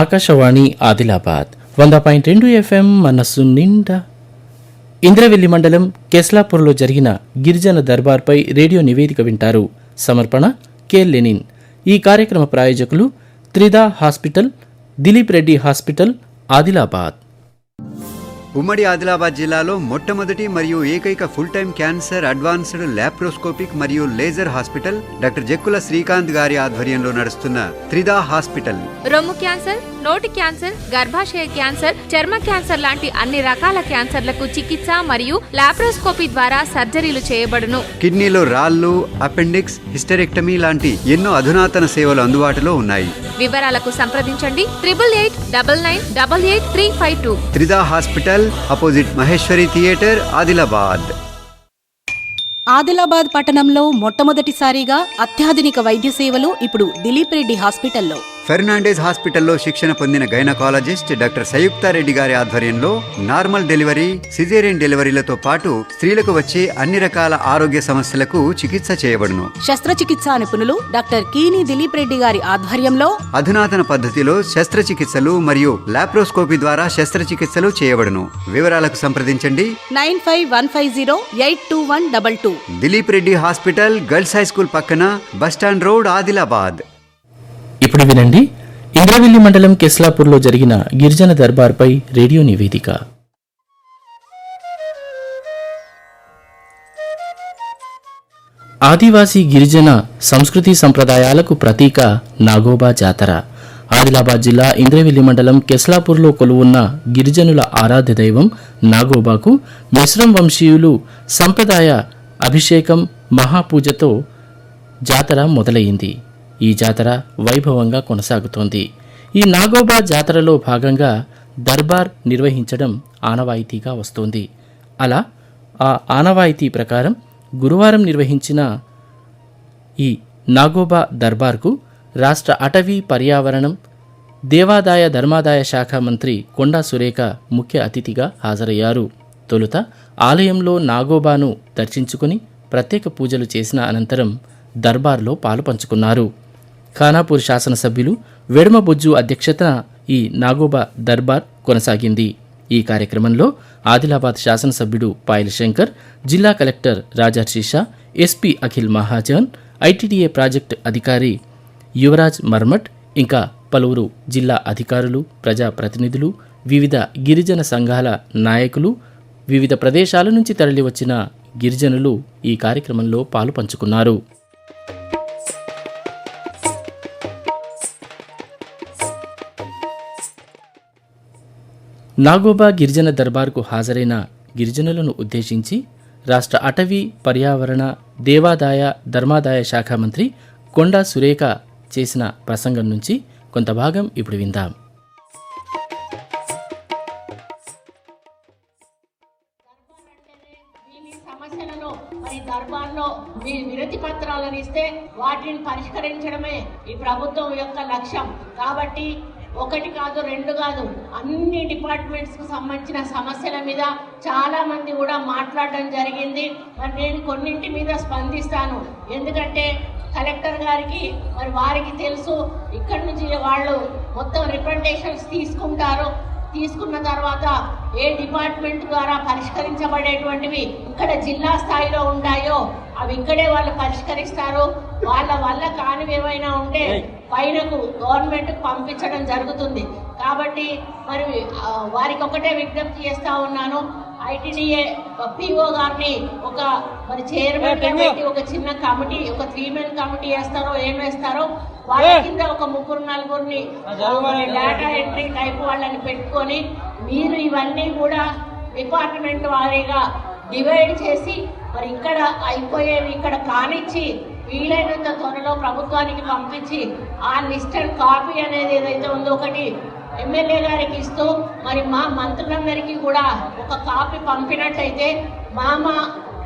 ఆకాశవాణి ఆదిలాబాద్ వంద పాయింట్ రెండు ఎఫ్ఎం మనస్సు నిండా. ఇంద్రవెల్లి మండలం కెస్లాపూర్లో జరిగిన గిరిజన దర్బార్పై రేడియో నివేదిక వింటారు సమర్పణ కె లెనిన్. ఈ కార్యక్రమ ప్రాయోజకులు త్రిదా హాస్పిటల్ దిలీప్ రెడ్డి హాస్పిటల్ ఆదిలాబాద్. ఉమ్మడి ఆదిలాబాద్ జిల్లాలో మొట్టమొదటి మరియు ఏకైక full time cancer advanced laparoscopic మరియు laser hospital doctor Jakkula Srikanth గారి ఆధ్వర్యంలో నడుస్తున్న త్రిదా హాస్పిటల్. రొమ్ము క్యాన్సర్ నోటి క్యాన్సర్ గర్భాశయ క్యాన్సర్ చర్మ క్యాన్సర్ లాంటి అన్ని రకాల క్యాన్సర్లకు చికిత్స మరియు లాప్రోస్కోపీ ద్వారా సర్జరీలు చేయబడును. కిడ్నీలో రాళ్ళు అపెండిక్స్ హిస్టరెక్టమీ లాంటి ఎన్నో అధునాతన సేవలు అందుబాటులో ఉన్నాయి. వివరాలకు సంప్రదించండి triple eight double nine double eight three five two. Trida hospital opposite Maheshwari theatre Adilabad. Adilabad పట్టణంలో మొట్టమొదటిసారిగా అత్యాధునిక వైద్య సేవలు ఇప్పుడు దిలీప్ రెడ్డి హాస్పిటల్లో. ఫెర్నాండేజ్ హాస్పిటల్లో శిక్షణ పొందిన గైనకాలజిస్ట్ డాక్టర్ సంయుక్తారెడ్డి గారి ఆధ్వర్యంలో నార్మల్ డెలివరీ సిజేరియన్ డెలివరీలతో పాటు స్త్రీలకు వచ్చే అన్ని రకాల ఆరోగ్య సమస్యలకు చికిత్స చేయబడును. శస్త్రచికిత్సా నిపుణులు డాక్టర్ కీని దిలీప్ రెడ్డి గారి ఆధ్వర్యంలో అధునాతన పద్ధతిలో శస్త్రచికిత్సలు మరియు లాప్రోస్కోపీ ద్వారా శస్త్రచికిత్సలు చేయబడును. వివరాలకు సంప్రదించండి. Nine five one five zero eight two one double two. Dilip Reddy hospital girls high school పక్కన బస్టాండ్ రోడ్ ఆదిలాబాద్. ఇప్పుడు వినండి. ఇంద్రవెల్లి మండలం కెస్లాపూర్లో జరిగిన గిరిజన దర్బార్పై రేడియో నివేదిక. ఆదివాసీ గిరిజన సంస్కృతి సంప్రదాయాలకు ప్రతీక నాగోబా జాతర. ఆదిలాబాద్ జిల్లా ఇంద్రవెల్లి మండలం కెస్లాపూర్లో కొలువున్న గిరిజనుల ఆరాధ్య దైవం నాగోబాకు మిశ్రం వంశీయులు సంప్రదాయ అభిషేకం మహాపూజతో జాతర మొదలైంది. ఈ జాతర వైభవంగా కొనసాగుతోంది. ఈ నాగోబా జాతరలో భాగంగా దర్బార్ నిర్వహించడం ఆనవాయితీగా వస్తోంది. అలా ఆ ఆనవాయితీ ప్రకారం గురువారం నిర్వహించిన ఈ నాగోబా దర్బార్కు రాష్ట్ర అటవీ పర్యావరణం దేవాదాయ ధర్మాదాయ శాఖ మంత్రి కొండా సురేఖ ముఖ్య అతిథిగా హాజరయ్యారు. తొలుత ఆలయంలో నాగోబాను దర్శించుకుని ప్రత్యేక పూజలు చేసిన అనంతరం దర్బార్లో పాలు పంచుకున్నారు. ఖానాపూర్ శాసనసభ్యులు వెడమ బొజ్జు అధ్యక్షతన ఈ నాగోబా దర్బార్ కొనసాగింది. ఈ కార్యక్రమంలో ఆదిలాబాద్ శాసనసభ్యుడు పాయల్ శంకర్ జిల్లా collector Rajarshi Shah SP Akhil Mahajan ITDA project అధికారి యువరాజ్ మర్మట్ ఇంకా పలువురు జిల్లా అధికారులు ప్రజాప్రతినిధులు వివిధ గిరిజన సంఘాల నాయకులు వివిధ ప్రదేశాల నుంచి తరలివచ్చిన గిరిజనులు ఈ కార్యక్రమంలో పాలు పంచుకున్నారు. నాగోబా గిరిజన దర్బార్కు హాజరైన గిరిజనులను ఉద్దేశించి రాష్ట్ర అటవీ పర్యావరణ దేవాదాయ ధర్మాదాయ శాఖ మంత్రి కొండా సురేఖ చేసిన ప్రసంగం నుంచి కొంత భాగం ఇప్పుడు విందాం. మీ సమస్యలను మరి దర్బార్లో మీ వినతి పత్రాలను ఇస్తే వాటిని పరిష్కరించడమే ఈ ప్రభుత్వం యొక్క లక్ష్యం. కాబట్టి ఒకటి కాదు రెండు కాదు. అన్ని డిపార్ట్మెంట్స్కు సంబంధించిన సమస్యల మీద చాలామంది కూడా మాట్లాడడం జరిగింది. మరి నేను కొన్నింటి మీద స్పందిస్తాను. ఎందుకంటే కలెక్టర్ గారికి మరి వారికి తెలుసు ఇక్కడి నుంచి వాళ్ళు మొత్తం రిప్రజెంటేషన్స్ తీసుకుంటారు. తీసుకున్న తర్వాత ఏ డిపార్ట్మెంట్ ద్వారా పరిష్కరించబడేటువంటివి ఇక్కడ జిల్లా స్థాయిలో ఉంటాయో అవి ఇక్కడే వాళ్ళు పరిష్కరిస్తారు. వాళ్ళ వల్ల కానివి ఏమైనా ఉంటే పైనకు గవర్నమెంట్ పంపించడం జరుగుతుంది. కాబట్టి మరి వారికి ఒకటే విజ్ఞప్తి చేస్తా ఉన్నాను. ఐటీడీఏ పిఓ గారిని ఒక మరి చైర్మన్ పెట్టి ఒక చిన్న కమిటీ ఒక త్రీ మెన్ కమిటీ వేస్తారో ఏం వేస్తారో వాళ్ళ కింద ఒక ముగ్గురు నలుగురిని డేటా ఎంట్రీ టైప్ వాళ్ళని పెట్టుకొని మీరు ఇవన్నీ కూడా డిపార్ట్మెంట్ వారీగా డివైడ్ చేసి మరి ఇక్కడ అయిపోయేవి ఇక్కడ కానిచ్చి వీలైనంత త్వరలో ప్రభుత్వానికి పంపించి ఆ లిస్టెడ్ కాపీ అనేది ఏదైతే ఉందో ఒకటి ఎమ్మెల్యే గారికి ఇస్తూ మరి మా మంత్రులందరికీ కూడా ఒక కాపీ పంపినట్టయితే మా మా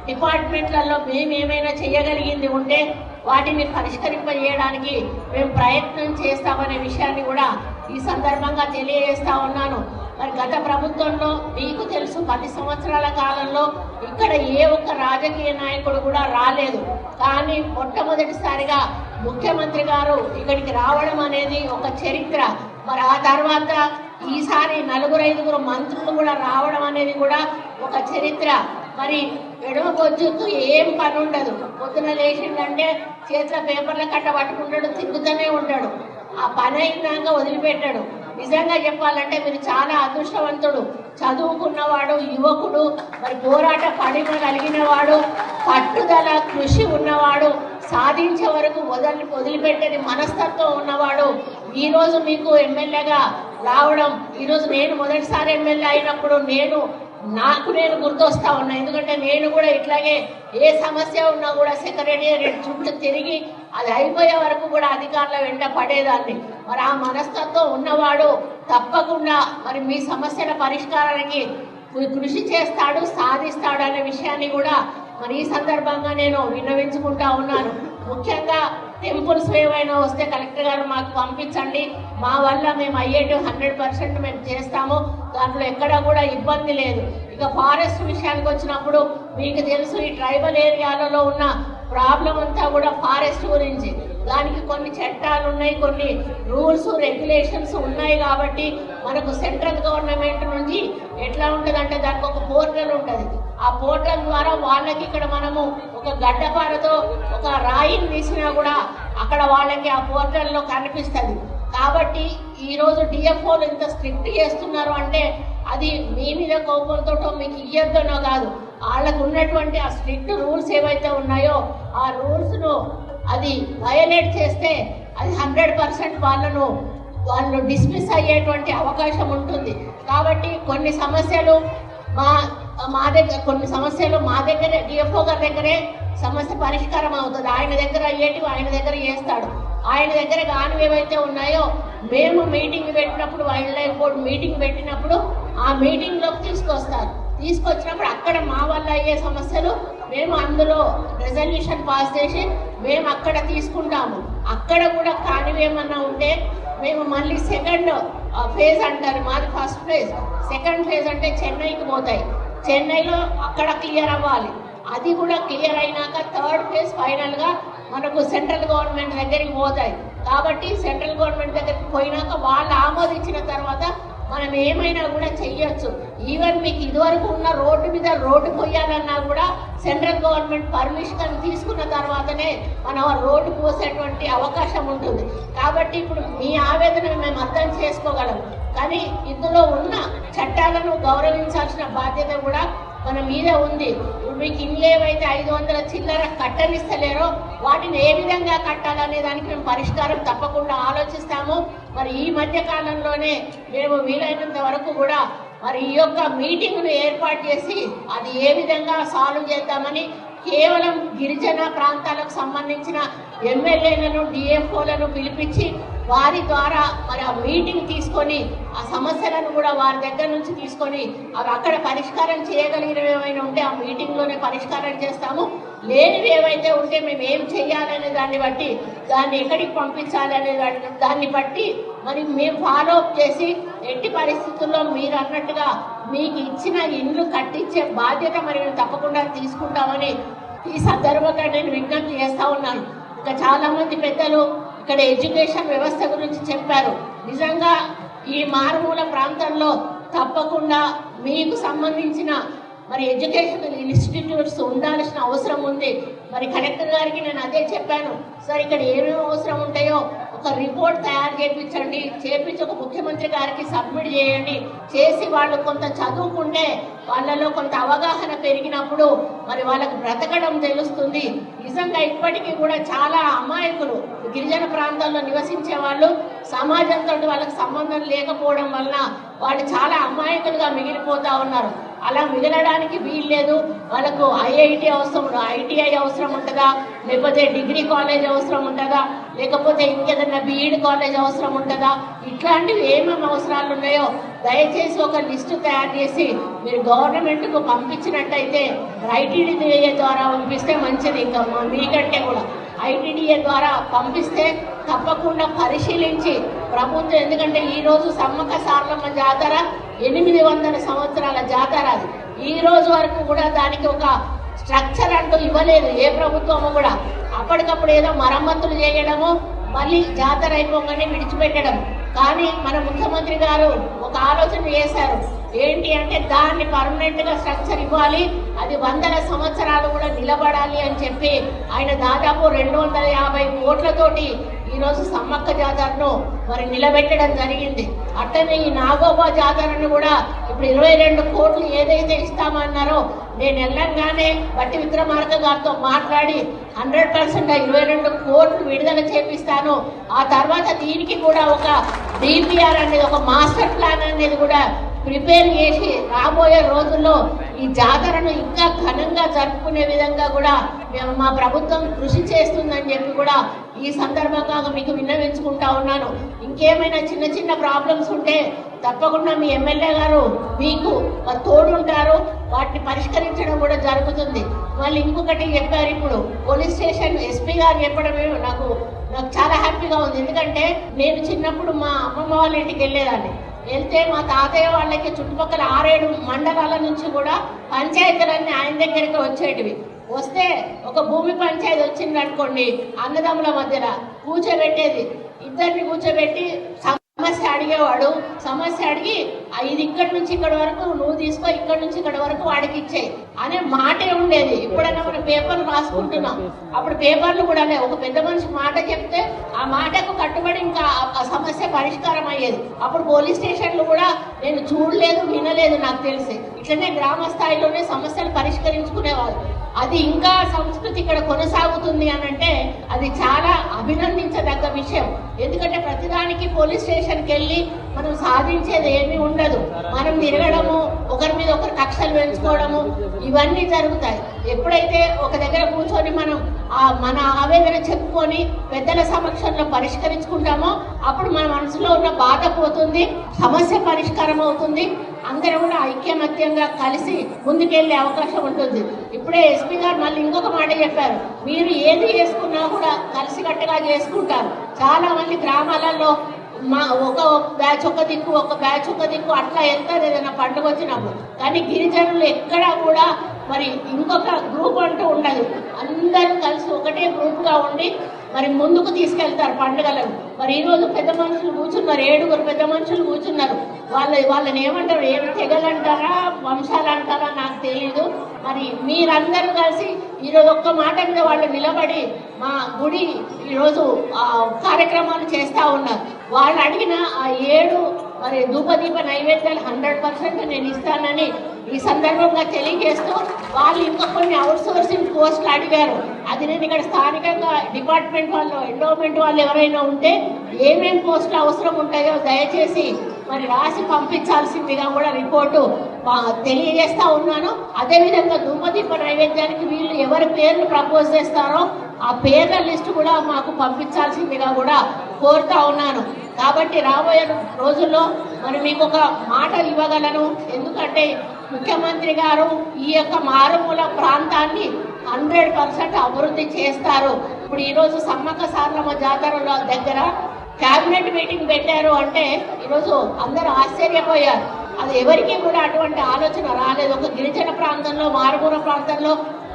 డిపార్ట్మెంట్లలో మేము ఏమైనా చేయగలిగింది ఉంటే వాటిని పరిష్కరింపజేయడానికి మేము ప్రయత్నం చేస్తామనే విషయాన్ని కూడా ఈ సందర్భంగా తెలియజేస్తా ఉన్నాను. మరి గత ప్రభుత్వంలో మీకు తెలుసు పది సంవత్సరాల కాలంలో ఇక్కడ ఏ ఒక్క రాజకీయ నాయకుడు కూడా రాలేదు. కానీ మొట్టమొదటిసారిగా ముఖ్యమంత్రి గారు ఇక్కడికి రావడం అనేది ఒక చరిత్ర. మరి ఆ తర్వాత ఈసారి నలుగురు ఐదుగురు మంత్రులు కూడా రావడం అనేది కూడా ఒక చరిత్ర. మరి ఎడమ బొజ్జుకు ఏం పని ఉండదు. పొద్దున లేచిందంటే చేతిలో పేపర్ల కట్ట పట్టుకుంటాడు తిరుగుతూనే ఉంటాడు. ఆ పని అయినాక వదిలిపెట్టాడు. నిజంగా చెప్పాలంటే మీరు చాలా అదృష్టవంతుడు. చదువుకున్నవాడు యువకుడు మరి పోరాట పడిమ కలిగిన వాడు పట్టుదల కృషి ఉన్నవాడు సాధించే వరకు వదిలి వదిలిపెట్టని మనస్తత్వం ఉన్నవాడు ఈరోజు మీకు ఎమ్మెల్యేగా రావడం ఈరోజు నేను మొదటిసారి ఎమ్మెల్యే అయినప్పుడు నేను నాకు నేను గుర్తొస్తా ఉన్నా. ఎందుకంటే నేను కూడా ఇట్లాగే ఏ సమస్య ఉన్నా కూడా సెక్రటేరియట్ చుట్టూ తిరిగి అది అయిపోయే వరకు కూడా అధికారుల వెంట పడేదాన్ని. మరి ఆ మనస్తత్వం ఉన్నవాడు తప్పకుండా మరి మీ సమస్యల పరిష్కారానికి కృషి చేస్తాడు సాధిస్తాడు అనే విషయాన్ని కూడా మరి ఈ సందర్భంగా నేను విన్నవించుకుంటా ఉన్నాను. ముఖ్యంగా టెంపుల్స్ ఏవైనా వస్తే కలెక్టర్ గారు మాకు పంపించండి. మా వల్ల మేము అయ్యేటి హండ్రెడ్ పర్సెంట్ మేము చేస్తాము. దాంట్లో ఎక్కడ కూడా ఇబ్బంది లేదు. ఇక ఫారెస్ట్ విషయానికి వచ్చినప్పుడు మీకు తెలుసు ఈ ట్రైబల్ ఏరియాలలో ఉన్న ప్రాబ్లం అంతా కూడా ఫారెస్ట్ గురించి. దానికి కొన్ని చట్టాలు ఉన్నాయి కొన్ని రూల్స్ రెగ్యులేషన్స్ ఉన్నాయి కాబట్టి మనకు సెంట్రల్ గవర్నమెంట్ నుంచి ఎట్లా ఉంటుంది అంటే దానికి ఒక పోర్టల్ ఉంటుంది. ఆ పోర్టల్ ద్వారా వాళ్ళకి ఇక్కడ మనము ఒక గడ్డపారతో ఒక రాయిని తీసినా కూడా అక్కడ వాళ్ళకి ఆ పోర్టల్లో కనిపిస్తుంది. కాబట్టి ఈరోజు డిఎఫ్ఓలు ఇంత స్ట్రిక్ట్ చేస్తున్నారు అంటే అది మీ మీద కోపంతో మీకు ఇయ్యొద్దనో కాదు. వాళ్ళకు ఉన్నటువంటి ఆ స్ట్రిక్ట్ రూల్స్ ఏవైతే ఉన్నాయో ఆ రూల్స్ను అది వయలేట్ చేస్తే అది హండ్రెడ్ పర్సెంట్ వాళ్ళను వాళ్ళు డిస్మిస్ అయ్యేటువంటి అవకాశం ఉంటుంది. కాబట్టి కొన్ని సమస్యలు మా మా దగ్గర కొన్ని సమస్యలు మా దగ్గరే డిఎఫ్ఓ గారి దగ్గరే సమస్య పరిష్కారం అవుతుంది. ఆయన దగ్గర అయ్యేటివి ఆయన దగ్గర చేస్తాడు. ఆయన దగ్గర కానివి ఏవైతే ఉన్నాయో మేము మీటింగ్ పెట్టినప్పుడు వైల్డ్ లైఫ్ బోర్డు మీటింగ్ పెట్టినప్పుడు ఆ మీటింగ్లోకి తీసుకొస్తారు. తీసుకొచ్చినప్పుడు అక్కడ మా వల్ల అయ్యే సమస్యలు మేము అందులో రెజల్యూషన్ పాస్ చేసి మేము అక్కడ తీసుకుంటాము. అక్కడ కూడా కానివి ఏమన్నా ఉంటే మేము మళ్ళీ సెకండ్ ఫేజ్ అంటారు. మాది ఫస్ట్ ఫేజ్ సెకండ్ ఫేజ్ అంటే చెన్నైకి పోతాయి. చెన్నైలో అక్కడ క్లియర్ అవ్వాలి. అది కూడా క్లియర్ అయినాక థర్డ్ ఫేజ్ ఫైనల్గా మనకు సెంట్రల్ గవర్నమెంట్ దగ్గరికి పోతాయి. కాబట్టి సెంట్రల్ గవర్నమెంట్ దగ్గరికి పోయినాక వాళ్ళు ఆమోదించిన తర్వాత మనం ఏమైనా కూడా చెయ్యొచ్చు. ఈవెన్ మీకు ఇదివరకు ఉన్న రోడ్డు మీద రోడ్డు పోయాలన్నా కూడా సెంట్రల్ గవర్నమెంట్ పర్మిషన్ తీసుకున్న తర్వాతనే మనం రోడ్డు పోసేటువంటి అవకాశం ఉంటుంది. కాబట్టి ఇప్పుడు మీ ఆవేదన మేము అర్థం చేసుకోగలం. కానీ ఇందులో ఉన్న చట్టాలను గౌరవించాల్సిన బాధ్యత కూడా మన మీద ఉంది. మీకు ఇల్లు ఏవైతే ఐదు వందల చిల్లర కట్టనిస్తలేరో వాటిని ఏ విధంగా కట్టాలనే దానికి మేము పరిష్కారం తప్పకుండా ఆలోచిస్తాము. మరి ఈ మధ్య కాలంలోనే మేము వీలైనంత వరకు కూడా మరి ఈ యొక్క మీటింగ్ను ఏర్పాటు చేసి అది ఏ విధంగా సాల్వ్ చేద్దామని కేవలం గిరిజన ప్రాంతాలకు సంబంధించిన ఎమ్మెల్యేలను డిఎఫ్ఓలను పిలిపించి వారి ద్వారా మరి ఆ మీటింగ్ తీసుకొని ఆ సమస్యలను కూడా వారి దగ్గర నుంచి తీసుకొని అవి అక్కడ పరిష్కారం చేయగలిగినవి ఏమైనా ఉంటే ఆ మీటింగ్లోనే పరిష్కారం చేస్తాము. లేనివి ఏవైతే ఉంటే మేము ఏం చేయాలనే దాన్ని బట్టి దాన్ని ఎక్కడికి పంపించాలి అనే దాన్ని బట్టి మరి మేము ఫాలో అప్ చేసి ఎట్టి పరిస్థితుల్లో మీరు అన్నట్టుగా మీకు ఇచ్చిన ఇండ్లు కట్టించే బాధ్యత మరి మేము తప్పకుండా తీసుకుంటామని ఈ సందర్భంగా నేను విజ్ఞప్తి చేస్తూ ఉన్నాను. ఇంకా చాలామంది పెద్దలు ఇక్కడ ఎడ్యుకేషన్ వ్యవస్థ గురించి చెప్పారు. నిజంగా ఈ మారుమూల ప్రాంతంలో తప్పకుండా మీకు సంబంధించిన మరి ఎడ్యుకేషనల్ ఇన్స్టిట్యూట్స్ ఉండాల్సిన అవసరం ఉంది. మరి కలెక్టర్ గారికి నేను అదే చెప్పాను. సార్ ఇక్కడ ఏమేమి అవసరం ఉంటాయో ఒక రిపోర్ట్ తయారు చేయించండి చేపించి ఒక ముఖ్యమంత్రి గారికి సబ్మిట్ చేయండి. చేసి వాళ్ళు కొంత చదువుకుంటే వాళ్ళలో కొంత అవగాహన పెరిగినప్పుడు మరి వాళ్ళకు బ్రతకడం తెలుస్తుంది. నిజంగా ఇప్పటికీ కూడా చాలా అమాయకులు గిరిజన ప్రాంతాల్లో నివసించే వాళ్ళు సమాజంతో వాళ్ళకి సంబంధం లేకపోవడం వలన వాళ్ళు చాలా అమాయకులుగా మిగిలిపోతా ఉన్నారు. అలా మిగలడానికి వీల్లేదు వాళ్ళకు ఐఐటి అవసరం ఐటీఐ అవసరం ఉంటుందా? లేకపోతే డిగ్రీ కాలేజ్ అవసరం ఉంటుందా? లేకపోతే ఇంకేదన్నా బీఈడి కాలేజ్ అవసరం ఉంటుందా? ఇట్లాంటివి ఏమేమి అవసరాలు ఉన్నాయో దయచేసి ఒక లిస్టు తయారు చేసి మీరు గవర్నమెంట్కు పంపించినట్టయితే ఐటీడీఏ ద్వారా పంపిస్తే మంచిది. ఇంకా మీకంటే కూడా. ఐటీడీఏ ద్వారా పంపిస్తే తప్పకుండా పరిశీలించి ప్రభుత్వం ఎందుకంటే ఈరోజు సమ్మక సమ్మక్క జాతర ఎనిమిది వందల సంవత్సరాల జాతర అది. ఈ రోజు వరకు కూడా దానికి ఒక స్ట్రక్చర్ అంటూ ఇవ్వలేదు ఏ ప్రభుత్వము కూడా. అప్పటికప్పుడు ఏదో మరమ్మతులు చేయడము మళ్ళీ జాతర అయిపోగానే విడిచిపెట్టడం కానీ మన ముఖ్యమంత్రి గారు ఒక ఆలోచన చేశారు. ఏంటి అంటే దాన్ని పర్మనెంట్గా స్ట్రక్చర్ ఇవ్వాలి అది వందల సంవత్సరాలు కూడా నిలబడాలి అని చెప్పి ఆయన దాదాపు రెండు వందల యాభై కోట్లతోటి ఈరోజు సమ్మక్క జాతరను మరి నిలబెట్టడం జరిగింది. అట్లనే ఈ నాగోబా జాతరను కూడా ఇప్పుడు ఇరవై రెండు కోట్లు ఏదైతే ఇస్తామన్నారో నేను వెళ్ళంగానే బట్టి విక్రమార్క గారితో మాట్లాడి హండ్రెడ్ పర్సెంట్ ఇరవై రెండు కోట్లు విడుదల చేపిస్తాను. ఆ తర్వాత దీనికి కూడా ఒక డిపిఆర్ అనేది ఒక మాస్టర్ ప్లాన్ అనేది కూడా ప్రిపేర్ చేసి రాబోయే రోజుల్లో ఈ జాతరను ఇంకా ఘనంగా జరుపుకునే విధంగా కూడా మేము మా ప్రభుత్వం కృషి చేస్తుందని చెప్పి కూడా ఈ సందర్భంగా మీకు విన్నవించుకుంటా ఉన్నాను. ఇంకేమైనా చిన్న చిన్న ప్రాబ్లమ్స్ ఉంటే తప్పకుండా మీ ఎమ్మెల్యే గారు మీకు తోడుంటారు వాటిని పరిష్కరించడం కూడా జరుగుతుంది. వాళ్ళు ఇంకొకటి చెప్పారు ఇప్పుడు పోలీస్ స్టేషన్ ఎస్పీ గారు చెప్పడమే నాకు నాకు చాలా హ్యాపీగా ఉంది. ఎందుకంటే నేను చిన్నప్పుడు మా అమ్మమ్మ వాళ్ళ ఇంటికి వెళ్ళేదాన్ని. వెళ్తే మా తాతయ్య వాళ్ళకి చుట్టుపక్కల ఆరేడు మండలాల నుంచి కూడా పంచాయతీలన్నీ ఆయన దగ్గరికి వచ్చేటివి. వస్తే ఒక భూమి పంచాయతీ వచ్చింది అనుకోండి అన్నదమ్ముల మధ్యన కూర్చోబెట్టేది. ఇద్దరిని కూర్చోబెట్టి సమస్య అడిగేవాడు. సమస్య అడిగి ఇది ఇక్కడి నుంచి ఇక్కడ వరకు నువ్వు తీసుకో ఇక్కడ నుంచి ఇక్కడ వరకు వాడికి ఇచ్చేయి. అనే మాటే ఉండేది. ఇప్పుడైనా మనం పేపర్లు రాసుకుంటున్నాం. అప్పుడు పేపర్లు కూడా ఒక పెద్ద మనిషి మాట చెప్తే ఆ మాటకు కట్టుబడి ఇంకా ఆ సమస్య పరిష్కారం అయ్యేది. అప్పుడు పోలీస్ స్టేషన్లు కూడా నేను చూడలేదు వినలేదు నాకు తెలిసి. ఇట్లనే గ్రామ స్థాయిలోనే సమస్యలు పరిష్కరించుకునేవాళ్ళు. అది ఇంకా సంస్కృతి ఇక్కడ కొనసాగుతుంది అని అంటే అది చాలా అభినందించదగ్గ విషయం. ఎందుకంటే ప్రతిదానికి పోలీస్ స్టేషన్కి వెళ్ళి మనం సాధించేది ఏమీ ఉండదు. మనం తిరగడము ఒకరి మీద ఒకరు కక్షలు పెంచుకోవడము ఇవన్నీ జరుగుతాయి. ఎప్పుడైతే ఒక దగ్గర కూర్చొని మనం ఆ మన ఆవేదన చెప్పుకొని పెద్దల సమక్షంలో పరిష్కరించుకుంటామో అప్పుడు మన మనసులో ఉన్న బాధ పోతుంది సమస్య పరిష్కారం అవుతుంది. అందరూ కూడా ఐక్యమత్యంగా కలిసి ముందుకెళ్ళే అవకాశం ఉంటుంది. ఇప్పుడే ఎస్పీ గారు మళ్ళీ ఇంకొక మాట చెప్పారు. మీరు ఏది చేసుకున్నా కూడా కలిసికట్టుగా చేసుకుంటారు. చాలా మంది గ్రామాలలో మా ఒక బ్యాచ్ ఒక దిక్కు ఒక బ్యాచ్ ఒక దిక్కు అట్లా వెళ్తారు ఏదైనా పండుగ వచ్చినప్పుడు. కానీ గిరిజనులు ఎక్కడా కూడా మరి ఇంకొక గ్రూప్ అంటూ ఉండదు. అందరూ కలిసి ఒకటే గ్రూప్గా ఉండి మరి ముందుకు తీసుకెళ్తారు పండుగలను. మరి ఈ రోజు పెద్ద మనుషులు కూర్చున్నారు ఏడుగురు పెద్ద మనుషులు కూర్చున్నారు. వాళ్ళ వాళ్ళని ఏమంటారు ఏం తెగలు అంటారా వంశాలు అంటారా నాకు తెలియదు మరి మీరందరూ కలిసి ఈరోజు ఒక్క మాట మీద వాళ్ళు నిలబడి మా గుడి ఈరోజు కార్యక్రమాలు చేస్తూ ఉన్నారు. వాళ్ళు అడిగిన ఆ ఏడు మరి ధూపదీప నైవేద్యాలు హండ్రెడ్ పర్సెంట్ నేను ఇస్తానని ఈ సందర్భంగా తెలియజేస్తూ వాళ్ళు ఇంకా కొన్ని అవుట్సోర్సింగ్ పోస్టులు అడిగారు. అది నేను ఇక్కడ స్థానికంగా డిపార్ట్మెంట్ వాళ్ళు ఎండోమెంట్ వాళ్ళు ఎవరైనా ఉంటే ఏమేమి పోస్టులు అవసరం ఉంటాయో దయచేసి మరి రాసి పంపించాల్సిందిగా కూడా రిపోర్టు తెలియజేస్తా ఉన్నాను. అదేవిధంగా ధూమదీప నైవేద్యానికి వీళ్ళు ఎవరి పేర్లు ప్రపోజ్ చేస్తారో ఆ పేర్ల లిస్టు కూడా మాకు పంపించాల్సిందిగా కూడా కోరుతా ఉన్నాను. కాబట్టి రాబోయే రోజుల్లో మరి మీకు ఒక మాట ఇవ్వగలను. ఎందుకంటే ముఖ్యమంత్రి గారు ఈ యొక్క మారుమూల ప్రాంతాన్ని హండ్రెడ్ పర్సెంట్ అభివృద్ధి చేస్తారు. ఇప్పుడు ఈరోజు సమ్మక్క సారలమ్మ జాతరలో దగ్గర క్యాబినెట్ మీటింగ్ పెట్టారు అంటే ఈరోజు అందరూ ఆశ్చర్యపోయారు. అది ఎవరికి కూడా అటువంటి ఆలోచన రాలేదు. ఒక గిరిజన ప్రాంతంలో మారుమూల ప్రాంతంలో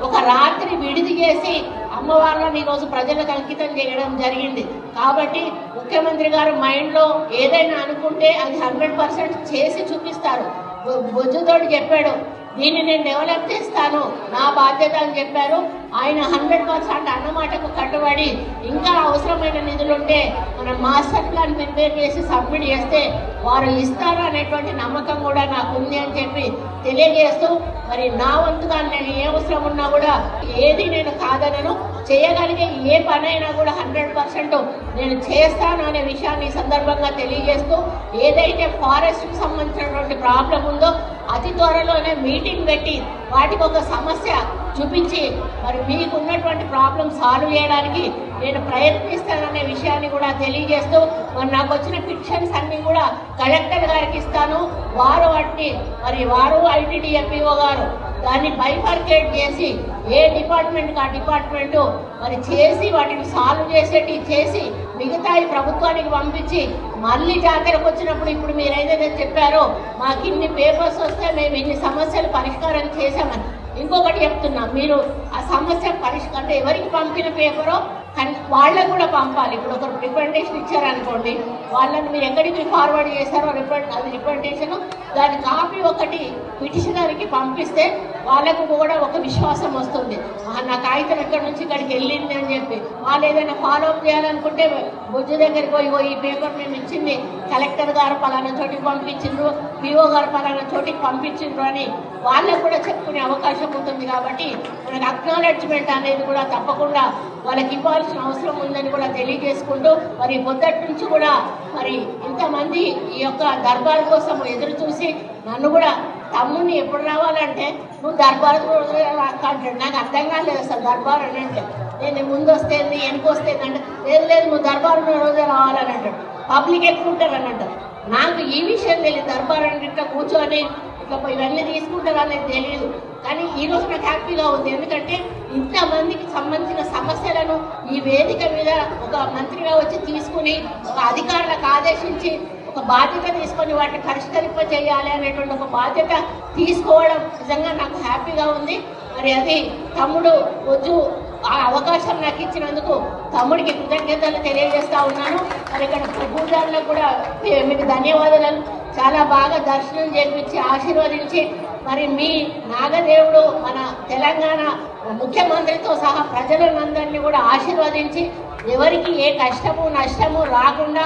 ఒక రాత్రి విడిది చేసి అమ్మవార్లను ఈరోజు ప్రజలకు అంకితం చేయడం జరిగింది. కాబట్టి ముఖ్యమంత్రి గారు మైండ్లో ఏదైనా అనుకుంటే అది హండ్రెడ్ పర్సెంట్ చేసి చూపిస్తారు. బొ- బొజ్జుతోటి చెప్పాడు దీన్ని నేను డెవలప్ చేస్తాను నా బాధ్యత అని చెప్పారు. ఆయన హండ్రెడ్ పర్సెంట్ అన్నమాటకు కట్టుబడి ఇంకా అవసరమైన నిధులుంటే మనం మాస్టర్ ప్లాన్ ప్రిపేర్ చేసి సబ్మిట్ చేస్తే వారు ఇస్తారు అనేటువంటి నమ్మకం కూడా నాకు ఉంది అని చెప్పి తెలియజేస్తూ మరి నా వంతుగా నేను ఏ అవసరం ఉన్నా కూడా ఏది నేను కాదనను చేయగలిగే ఏ పనైనా కూడా హండ్రెడ్ పర్సెంట్ నేను చేస్తాను అనే విషయాన్ని ఈ సందర్భంగా తెలియజేస్తూ ఏదైతే ఫారెస్ట్కి సంబంధించినటువంటి ప్రాబ్లం ఉందో అతి త్వరలోనే మీటింగ్ పెట్టి వాటికి ఒక సమస్య చూపించి మరి మీకు ఉన్నటువంటి ప్రాబ్లం సాల్వ్ చేయడానికి నేను ప్రయత్నిస్తాననే విషయాన్ని కూడా తెలియజేస్తూ మరి నాకు వచ్చిన ఫిక్షన్స్ అన్ని కూడా కలెక్టర్ గారికి ఇస్తాను. వారు వాటిని మరి వారు ఐటీడీఎఫ్ఈఓ గారు దాన్ని బైఫర్కేట్ చేసి ఏ డిపార్ట్మెంట్కి ఆ డిపార్ట్మెంటు మరి చేసి వాటిని సాల్వ్ చేసేటి చేసి మిగతా ఈ ప్రభుత్వానికి పంపించి మళ్ళీ జాతరకు వచ్చినప్పుడు ఇప్పుడు మీరు ఏదైతే చెప్పారో మాకు ఇన్ని పేపర్స్ వస్తే మేము ఇన్ని సమస్యలు పరిష్కారం చేశామని ఇంకొకటి చెప్తున్నా మీరు ఆ సమస్య పరిష్కారం ఎవరికి పంపిన పేపరో కానీ వాళ్ళకు కూడా పంపాలి. ఇప్పుడు ఒకరు రిప్రజెంటేషన్ ఇచ్చారనుకోండి వాళ్ళని మీరు ఎక్కడికి ఫార్వర్డ్ చేశారో రిప్రజెంట్ అది రిప్రజెంటేషన్ దాని కాపీ ఒకటి పిటిషనర్కి పంపిస్తే వాళ్ళకు కూడా ఒక విశ్వాసం వస్తుంది. నా కాగితం ఎక్కడి నుంచి ఇక్కడికి వెళ్ళింది? అని చెప్పి. వాళ్ళు ఏదైనా ఫాలో అప్ చేయాలనుకుంటే బుజ్జు దగ్గరికి పోయి ఈ పేపర్ మేము ఇచ్చింది కలెక్టర్ గారు పలానా చోటికి పంపించిండ్రు పిఓ గారు పలానా చోటికి పంపించిండ్రు అని వాళ్ళకు కూడా చెప్పుకునే అవకాశం ఉంటుంది కాబట్టి మనకు అక్నాలెడ్జ్మెంట్ అనేది కూడా తప్పకుండా వాళ్ళకి ఇవ్వాల్సిన అవసరం ఉందని కూడా తెలియజేసుకుంటూ మరి మొదటి నుంచి కూడా మరి ఇంతమంది ఈ యొక్క దర్బార్ కోసం ఎదురు చూసి నన్ను కూడా తమ్ముడిని ఎప్పుడు రావాలంటే నువ్వు దర్బార్ అంటాడు నాకు అర్థం కాలేదు అసలు దర్బార్ అని అంటే నేను ముందు వస్తేంది వెనక వస్తేంది అంటే లేదు లేదు నువ్వు దర్బార్ ఉన్న రోజే రావాలని అంటాడు. పబ్లిక్ ఎక్కుంటారు అని అంటారు నాకు ఈ విషయం తెలియదు. దర్బార్ అంటే ఇట్లా కూర్చొని ఇట్లా ఇవన్నీ తీసుకుంటారు అనేది తెలియదు. కానీ ఈ రోజు నాకు హ్యాపీగా ఉంది. ఎందుకంటే ఇంతమందికి సంబంధించిన సమస్యలను ఈ వేదిక మీద ఒక మంత్రిగా వచ్చి తీసుకుని ఒక అధికారులకు ఆదేశించి ఒక బాధ్యత తీసుకొని వాటిని పరిష్కరింప చేయాలి అనేటువంటి ఒక బాధ్యత తీసుకోవడం నిజంగా నాకు హ్యాపీగా ఉంది. మరి అది తమ్ముడు వద్దు ఆ అవకాశం నాకు ఇచ్చినందుకు తమ్ముడికి కృతజ్ఞతలు తెలియజేస్తా ఉన్నాను. మరి ఇక్కడ పూజారులకు కూడా మీకు ధన్యవాదాలు. చాలా బాగా దర్శనం చేపించి ఆశీర్వదించి మరి మీ నాగదేవుడు మన తెలంగాణ ముఖ్యమంత్రితో సహా ప్రజలందరినీ కూడా ఆశీర్వదించి ఎవరికి ఏ కష్టము నష్టము రాకుండా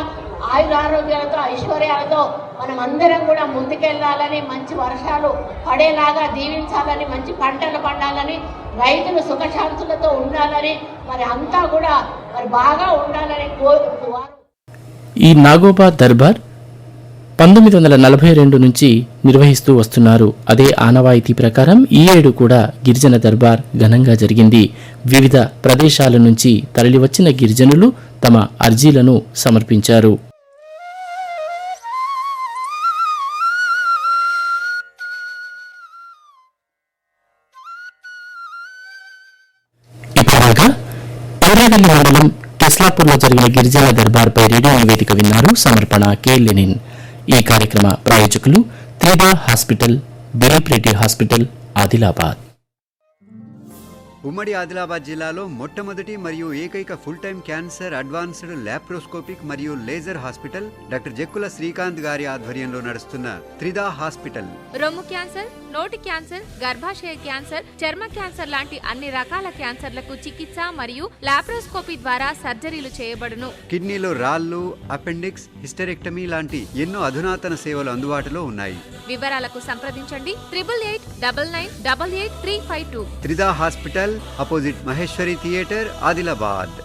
ఆయురారోగ్యాలతో ఐశ్వర్యాలతో మనం అందరం కూడా ముందుకెళ్ళాలని మంచి వర్షాలు పడేలాగా దీవించాలని మంచి పంటలు పండాలని రైతులు సుఖశాంతులతో ఉండాలని మరి అంతా కూడా మరి బాగా ఉండాలని కోరు ఈ నాగోబా దర్బార్ పంతొమ్మిది వందల నలభై రెండు నుంచి నిర్వహిస్తూ వస్తున్నారు. అదే ఆనవాయితీ ప్రకారం ఈ ఏడు కూడా గిరిజన దర్బార్ ఘనంగా జరిగింది. వివిధ ప్రదేశాల నుంచి తరలివచ్చిన గిరిజనులు తమ అర్జీలను సమర్పించారు. మిర్జాపూర్లో జరిగిన గిరిజన దర్బార్పై రేడియో నివేదిక విన్నారు సమర్పణ కె. లెనిన్. ఈ కార్యక్రమ ప్రాయోజకులు త్రిబా హాస్పిటల్ దిలీప్ రెడ్డి హాస్పిటల్ ఆదిలాబాద్. ఉమ్మడి ఆదిలాబాద్ జిల్లాలో మొట్టమొదటి మరియు ఏకైక full time cancer advanced laparoscopic మరియు laser hospital doctor Jakkula Srikanth గారి ఆధ్వర్యంలో నడుస్తున్న త్రిదా హాస్పిటల్. రొమ్ము క్యాన్సర్ నోటి క్యాన్సర్ గర్భాశయ క్యాన్సర్ చర్మ క్యాన్సర్ లాంటి అన్ని రకాల క్యాన్సర్లకు చికిత్స మరియు లాప్రోస్కోపీ ద్వారా సర్జరీలు చేయబడును. కిడ్నీలో రాళ్ళు అపెండిక్స్ హిస్టరెక్టమీ లాంటి ఎన్నో అధునాతన సేవలు అందుబాటులో ఉన్నాయి. వివరాలకు సంప్రదించండి triple eight double nine double eight three five two. Trida hospital opposite Maheshwari theatre Adilabad.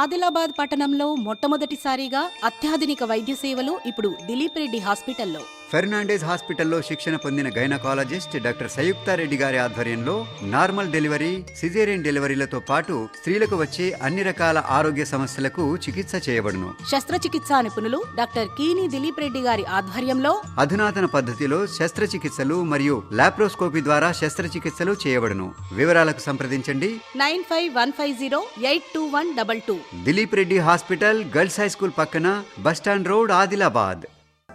Adilabad పట్టణంలో మొట్టమొదటిసారిగా అత్యాధునిక వైద్య సేవలు ఇప్పుడు దిలీప్ రెడ్డి హాస్పిటల్లో. ఫెర్నాండేజ్ హాస్పిటల్లో శిక్షణ పొందిన గైనకాలజిస్ట్ డాక్టర్ సంయుక్తారెడ్డి గారి ఆధ్వర్యంలో నార్మల్ డెలివరీ సిజేరియన్ డెలివరీలతో పాటు స్త్రీలకు వచ్చే అన్ని రకాల ఆరోగ్య సమస్యలకు చికిత్స చేయబడును. శస్త్రచికిత్సా నిపుణులు డాక్టర్ కీని దిలీప్ రెడ్డి గారి ఆధ్వర్యంలో అధునాతన పద్ధతిలో శస్త్రచికిత్సలు మరియు లాప్రోస్కోపీ ద్వారా శస్త్రచికిత్సలు చేయబడును. వివరాలకు సంప్రదించండి. Nine five one five zero eight two one double two. Dilip Reddy hospital girls high school పక్కన bus stand road Adilabad.